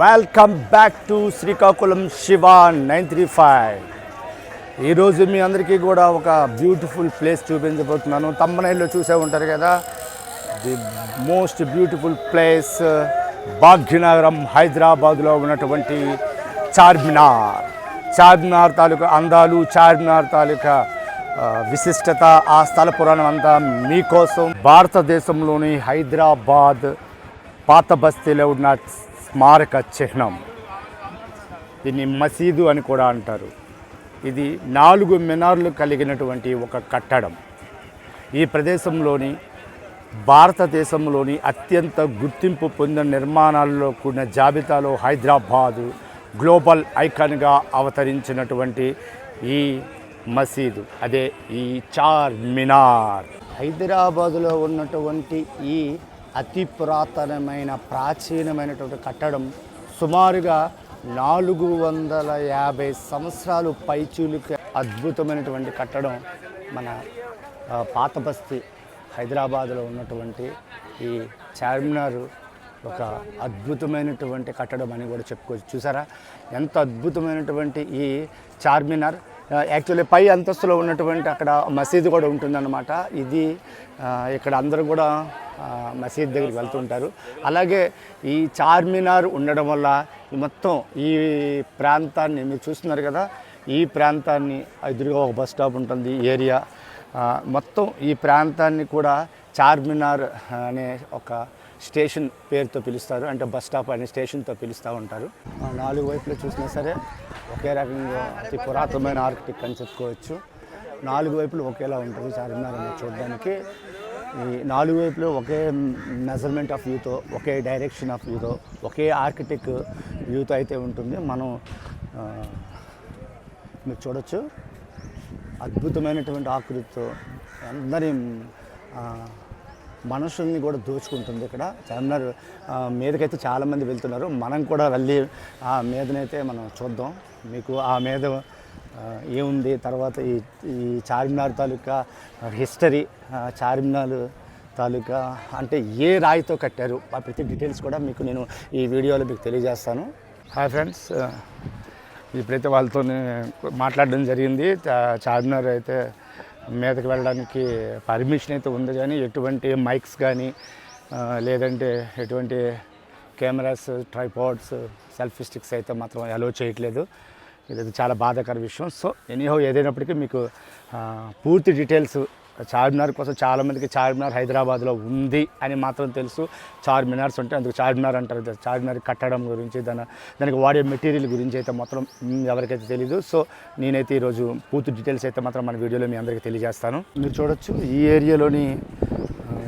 Welcome back to Srikakulam Shiva nine three five. ఈరోజు మీ అందరికీ కూడా ఒక బ్యూటిఫుల్ ప్లేస్ చూపించబోతున్నాను. తమ్మనైల్లో చూసే ఉంటారు కదా? The most beautiful place Bhagyanagaram హైదరాబాద్లో ఉన్నటువంటి చార్మినార్. చార్మినార్ తాలూకా అందాలు చార్మినార్ తాలూకా విశిష్టత ఆ స్థల పురాణం అంతా మీకోసం. భారతదేశంలోని హైదరాబాద్ పాత బస్తీలో ఉన్న స్మారక చిహ్నం. దీన్ని మసీదు అని కూడా అంటారు. ఇది నాలుగు మినార్లు కలిగినటువంటి ఒక కట్టడం. ఈ ప్రదేశంలోని భారతదేశంలోని అత్యంత గుర్తింపు పొందిన నిర్మాణాల్లో కూడిన జాబితాలో హైదరాబాదు గ్లోబల్ ఐకాన్గా అవతరించినటువంటి ఈ మసీదు. అదే ఈ చార్ మినార్. హైదరాబాదులో ఉన్నటువంటి ఈ అతి పురాతనమైన ప్రాచీనమైనటువంటి కట్టడం సుమారుగా నాలుగు వందల యాభై సంవత్సరాలు పైచూలికి అద్భుతమైనటువంటి కట్టడం మన పాత బస్తీ హైదరాబాద్లో ఉన్నటువంటి ఈ చార్మినార్ ఒక అద్భుతమైనటువంటి కట్టడం అని కూడా చెప్పుకోవచ్చు. చూసారా? ఎంత అద్భుతమైనటువంటి ఈ చార్మినార్. యాక్చువల్లీ పై అంతస్తులో ఉన్నటువంటి అక్కడ మసీదు కూడా ఉంటుందన్నమాట. ఇది ఇక్కడ అందరూ కూడా మసీద్ దగ్గరికి వెళ్తుంటారు. అలాగే ఈ చార్మినార్ ఉండడం వల్ల మొత్తం ఈ ప్రాంతాన్ని మీరు చూస్తున్నారు కదా ఈ ప్రాంతాన్ని ఎదురుగా ఒక బస్ స్టాప్ ఉంటుంది ఏరియా. మొత్తం ఈ ప్రాంతాన్ని కూడా చార్మినార్ అనే ఒక స్టేషన్ పేరుతో పిలుస్తారు అంటే బస్ స్టాప్ అనే స్టేషన్తో పిలుస్తూ ఉంటారు. నాలుగు వైపులో చూసినా సరే ఒకే రకంగా అతి పురాతనమైన ఆర్కిటెక్ అని చెప్పుకోవచ్చు. నాలుగు వైపులు ఒకేలా ఉంటుంది చార్మినార్ అనేది చూడడానికి. ఈ నాలుగు వైపులో ఒకే మెజర్మెంట్ ఆఫ్ వ్యూతో ఒకే డైరెక్షన్ ఆఫ్ వ్యూతో ఒకే ఆర్కిటెక్ వ్యూతో అయితే ఉంటుంది. మనం మీరు చూడొచ్చు. అద్భుతమైనటువంటి ఆకృతితో అందరి మనుషుల్ని కూడా దోచుకుంటుంది ఇక్కడ. చార్మినార్ ఆ, మీదకైతే చాలామంది వెళ్తున్నారు. మనం కూడా వెళ్ళి ఆ మీదనైతే మనం చూద్దాం. మీకు ఆ మీద ఏముంది? తర్వాత ఈ ఈ చార్మినార్ తాలూకా హిస్టరీ చార్మినార్ తాలూకా అంటే ఏ రాయితో కట్టారు? ఆ ప్రతి డీటెయిల్స్ కూడా మీకు నేను ఈ వీడియోలో మీకు తెలియజేస్తాను. హాయ్ ఫ్రెండ్స్ ఇప్పుడైతే వాళ్ళతో మాట్లాడడం జరిగింది. చార్మినార్ అయితే మీదకి వెళ్ళడానికి పర్మిషన్ అయితే ఉంది కానీ ఎటువంటి మైక్స్ కానీ లేదంటే ఎటువంటి కెమెరాస్ ట్రైపాడ్స్ సెల్ఫీ స్టిక్స్ అయితే మాత్రం అలో చేయట్లేదు. ఇది చాలా బాధాకర విషయం. సో ఎనీహో ఏదైనప్పటికీ మీకు పూర్తి డీటెయిల్స్ చార్మినార్ కోసం చాలామందికి చార్మినార్ హైదరాబాద్లో ఉంది అని మాత్రం తెలుసు. చార్మినార్స్ ఉంటే అందుకు చార్మినార్ అంటారు. చార్మినార్ కట్టడం గురించి దాని దానికి వాడే మెటీరియల్ గురించి అయితే మాత్రం ఎవరికైతే తెలీదు. సో నేనైతే ఈరోజు పూర్తి డీటెయిల్స్ అయితే మాత్రం మన వీడియోలో మీ అందరికీ తెలియజేస్తాను. మీరు చూడొచ్చు ఈ ఏరియాలోని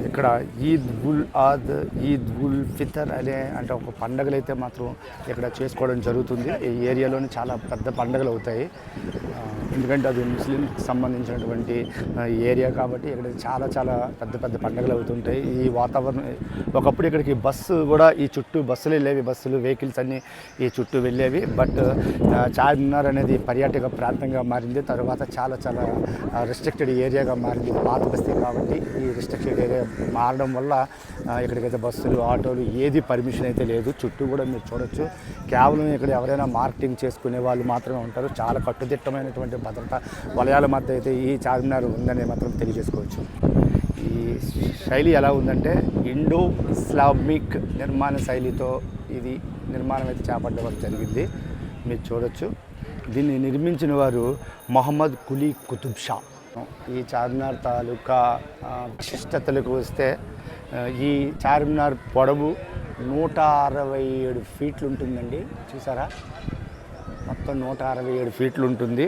ఇక్కడ ఈద్ ఉల్ ఆద్ ఈద్ ఉల్ ఫితర్ అనే అంటే ఒక పండగలు అయితే మాత్రం ఇక్కడ చేసుకోవడం జరుగుతుంది. ఈ ఏరియాలోని చాలా పెద్ద పండగలు అవుతాయి. ఎందుకంటే అది ముస్లింకి సంబంధించినటువంటి ఏరియా కాబట్టి ఇక్కడ చాలా చాలా పెద్ద పెద్ద పండగలు అవుతుంటాయి. ఈ వాతావరణం ఒకప్పుడు ఇక్కడికి బస్సు కూడా ఈ చుట్టూ బస్సులు వెళ్ళేవి బస్సులు వెహికల్స్ అన్నీ ఈ చుట్టూ వెళ్ళేవి. బట్ చార్మినార్ అనేది పర్యాటక ప్రాంతంగా మారింది. తర్వాత చాలా చాలా రిస్ట్రిక్టెడ్ ఏరియాగా మారింది. పాత బస్తీ కాబట్టి ఈ రిస్ట్రిక్టెడ్ ఏరియా మారడం వల్ల ఇక్కడికైతే బస్సులు ఆటోలు ఏది పర్మిషన్ అయితే లేదు. చుట్టూ కూడా మీరు చూడొచ్చు. కేవలం ఇక్కడ ఎవరైనా మార్కెటింగ్ చేసుకునే వాళ్ళు మాత్రమే ఉంటారు. చాలా కట్టుదిట్టమైనటువంటి భద్రత వలయాల మధ్య అయితే ఈ చార్మినార్ ఉందని మాత్రం తెలియజేసుకోవచ్చు. ఈ శైలి ఎలా ఉందంటే ఇండో ఇస్లామిక్ నిర్మాణ శైలితో ఇది నిర్మాణం అయితే చేపట్టడం జరిగింది. మీరు చూడొచ్చు. దీన్ని నిర్మించిన వారు మొహమ్మద్ కులీ కుతుబ్ షా. ఈ చార్మినార్ తాలూకా విశిష్టతలకు వస్తే ఈ చార్మినార్ పొడవు నూట అరవై ఏడు ఫీట్లు ఉంటుందండి. చూసారా? మొత్తం నూట అరవై ఏడు ఫీట్లు ఉంటుంది.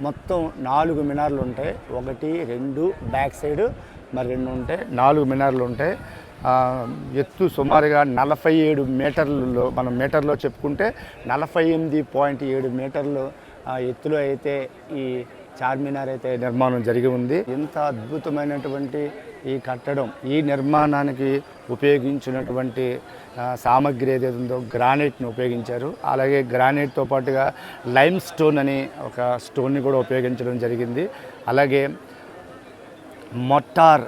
మొత్తం నాలుగు మినార్లు ఉంటాయి. ఒకటి రెండు బ్యాక్ సైడ్ మరి రెండు ఉంటాయి నాలుగు మినార్లు ఉంటాయి. ఎత్తు సుమారుగా నలభై ఏడు మీటర్లలో మనం మీటర్లో చెప్పుకుంటే నలభై ఎనిమిది పాయింట్ ఏడు మీటర్లు ఆ, ఎత్తులో అయితే ఈ చార్మినార్ అయితే నిర్మాణం జరిగి ఉంది. ఇంత అద్భుతమైనటువంటి ఈ కట్టడం ఈ నిర్మాణానికి ఉపయోగించినటువంటి సామాగ్రి సామగ్రి ఏదైతే ఉందో గ్రానైట్ని ఉపయోగించారు. అలాగే గ్రానైట్తో పాటుగా లైమ్ స్టోన్ అని ఒక స్టోన్ని కూడా ఉపయోగించడం జరిగింది. అలాగే మొట్టార్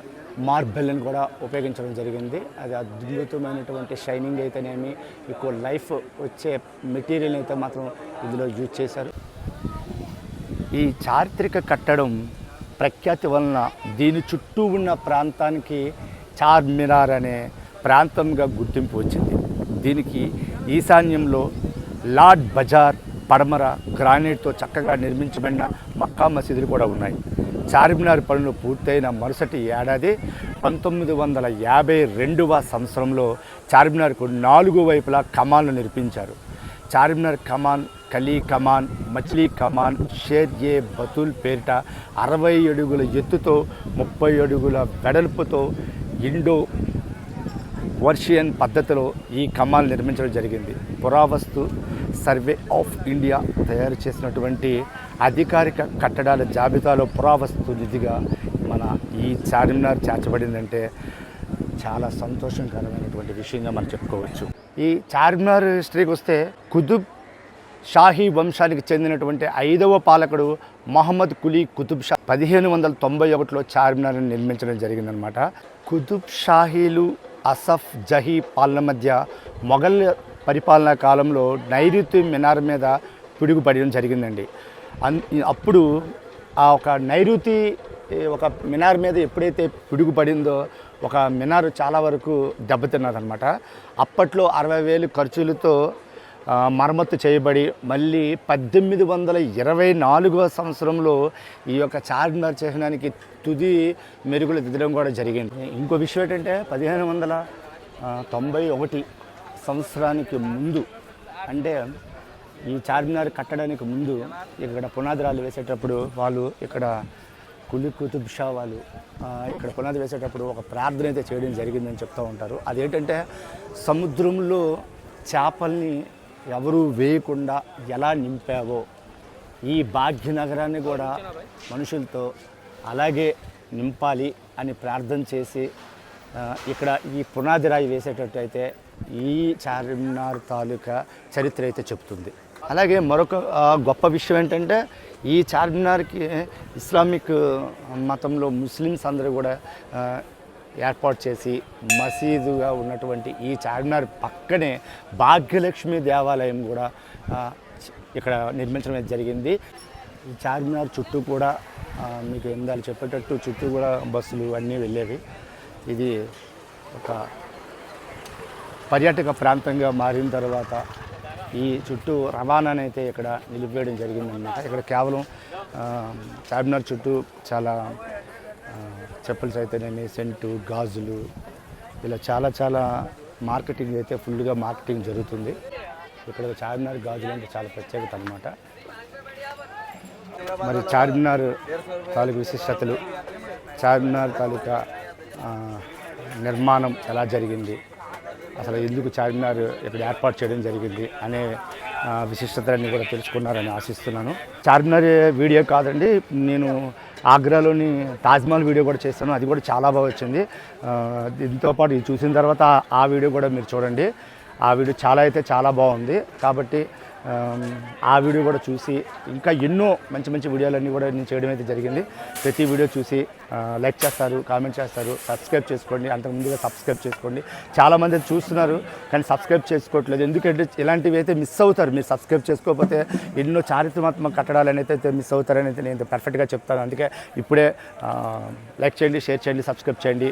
మార్బెల్ని కూడా ఉపయోగించడం జరిగింది. అది అద్భుతమైనటువంటి షైనింగ్ అయితేనేమి ఎక్కువ లైఫ్ వచ్చే మెటీరియల్ అయితే మాత్రం ఇందులో యూజ్ చేశారు. ఈ చారిత్రక కట్టడం ప్రఖ్యాతి వలన దీని చుట్టూ ఉన్న ప్రాంతానికి చార్మినార్ అనే ప్రాంతంగా గుర్తింపు వచ్చింది. దీనికి ఈశాన్యంలో లార్డ్ బజార్ పడమర గ్రానైట్తో చక్కగా నిర్మించబడిన మక్కా మసీదులు కూడా ఉన్నాయి. చార్మినార్ పనులు పూర్తయిన మరుసటి ఏడాది పంతొమ్మిది వందల యాభై రెండవ సంవత్సరంలో చార్మినార్కు నాలుగు వైపులా కమాన్లు నిర్మించారు. చార్మినార్ కమాన్ కలీ కమాన్ మచిలీ కమాన్ షేర్ ఏ బతుల్ పేరిట అరవై అడుగుల ఎత్తుతో ముప్పై అడుగుల వెడల్పుతో ఇండో వర్షియన్ పద్ధతిలో ఈ కమాన్ నిర్మించడం జరిగింది. పురావస్తు సర్వే ఆఫ్ ఇండియా తయారు చేసినటువంటి అధికారిక కట్టడాల జాబితాలో పురావస్తు నిధిగా మన ఈ చార్మినార్ చేర్చబడిందంటే చాలా సంతోషకరమైనటువంటి విషయంగా మనం చెప్పుకోవచ్చు. ఈ చార్మినార్ హిస్టరీకి వస్తే కుతుబ్ షాహీ వంశానికి చెందినటువంటి ఐదవ పాలకుడు మహమ్మద్ కులీ కుతుబ్ షా పదిహేను వందల తొంభై ఒకటిలో చార్మినార్ని నిర్మించడం జరిగిందనమాట కుతుబ్ షాహీలు అసఫ్ జహీ పాలన మధ్య మొఘల్ పరిపాలనా కాలంలో నైరుతి మినార్ మీద పిడుగుపడడం జరిగిందండి. అన్ అప్పుడు ఆ ఒక నైరుతి ఒక మినార్ మీద ఎప్పుడైతే పిడుగుపడిందో ఒక మినార్ చాలా వరకు దెబ్బతిన్నదనమాట అప్పట్లో అరవై వేలు ఖర్చులతో మరమ్మత్తు చేయబడి మళ్ళీ పద్దెనిమిది వందల ఇరవై నాలుగవ సంవత్సరంలో ఈ యొక్క చార్మినార్ చిహ్నానికి తుది మెరుగులు దిద్దడం కూడా జరిగింది. ఇంకో విషయం ఏంటంటే పదిహేను వందల తొంభై ఒకటి సంవత్సరానికి ముందు అంటే ఈ చార్మినార్ కట్టడానికి ముందు ఇక్కడ పునాదిరాలు వేసేటప్పుడు వాళ్ళు ఇక్కడ కులి కుతుబ్ షా వాళ్ళు ఇక్కడ పునాది వేసేటప్పుడు ఒక ప్రార్థన అయితే చేయడం జరిగిందని చెప్తూ ఉంటారు. అదేంటంటే సముద్రంలో చేపల్ని ఎవరూ వేయకుండా ఎలా నింపావో ఈ భాగ్యనగరాన్ని కూడా మనుషులతో అలాగే నింపాలి అని ప్రార్థన చేసి ఇక్కడ ఈ పునాది రాయి వేసేటట్టు అయితే ఈ చార్మినార్ తాలూకా చరిత్ర అయితే చెప్తుంది అలాగే మరొక గొప్ప విషయం ఏంటంటే ఈ చార్మినార్కి ఇస్లామిక్ మతంలో ముస్లిమ్స్ అందరూ కూడా ఏర్పాటు చేసి మసీదుగా ఉన్నటువంటి ఈ చార్మినార్ పక్కనే భాగ్యలక్ష్మి దేవాలయం కూడా ఇక్కడ నిర్మించడం అయితే జరిగింది. ఈ చార్మినార్ చుట్టూ కూడా మీకు ఎందాలు చెప్పేటట్టు చుట్టూ కూడా బస్సులు అన్నీ వెళ్ళేవి. ఇది ఒక పర్యాటక ప్రాంతంగా మారిన తర్వాత ఈ చుట్టూ రవాణానైతే అయితే ఇక్కడ నిలిపివేయడం జరిగిందన్నమాట. ఇక్కడ కేవలం చార్మినార్ చుట్టూ చాలా ఆ, చెప్పులు అయితేనేమి సెంటు గాజులు ఇలా చాలా చాలా మార్కెటింగ్ అయితే ఫుల్గా మార్కెటింగ్ జరుగుతుంది. ఇక్కడ చార్మినార్ గాజులు అంటే చాలా ప్రత్యేకత అనమాట మరి చార్మినార్ తాలూకు విశిష్టతలు. చార్మినార్ తాలూకా నిర్మాణం ఎలా జరిగింది? అసలు ఎందుకు చార్మినార్ ఇక్కడ ఏర్పాటు చేయడం జరిగింది? అనే విశిష్టతలన్నీ కూడా తెలుసుకున్నారని ఆశిస్తున్నాను. చార్మినార్ వీడియో కాదండి నేను ఆగ్రాలోని తాజ్మహల్ వీడియో కూడా చేస్తాను అది కూడా చాలా బాగా వచ్చింది. దీంతో పాటు ఇది చూసిన తర్వాత ఆ వీడియో కూడా మీరు చూడండి. ఆ వీడియో చాలా అయితే చాలా బాగుంది. కాబట్టి ఆ వీడియో కూడా చూసి ఇంకా ఎన్నో మంచి మంచి వీడియోలన్నీ కూడా నేను చేయడం అయితే జరిగింది. ప్రతి వీడియో చూసి లైక్ చేస్తారు కామెంట్ చేస్తారు సబ్స్క్రైబ్ చేసుకోండి అంతకు ముందుగా సబ్స్క్రైబ్ చేసుకోండి. చాలామంది చూస్తున్నారు కానీ సబ్స్క్రైబ్ చేసుకోవట్లేదు. ఎందుకంటే ఇలాంటివి అయితే మిస్ అవుతారు. మీరు సబ్స్క్రైబ్ చేసుకోకపోతే ఎన్నో చారిత్రాత్మక కట్టడాలని అయితే మిస్ అవుతారని అయితే నేను పర్ఫెక్ట్గా చెప్తాను. అందుకే ఇప్పుడే లైక్ చేయండి షేర్ చేయండి సబ్స్క్రైబ్ చేయండి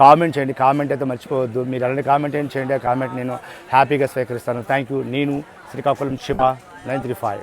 కామెంట్ చేయండి. కామెంట్ అయితే మర్చిపోవద్దు. మీరు అలాంటి కామెంట్ ఏం చేయండి ఆ కామెంట్ నేను హ్యాపీగా స్వీకరిస్తాను. థ్యాంక్ యూ నేను Srikakulam Shiva nine three five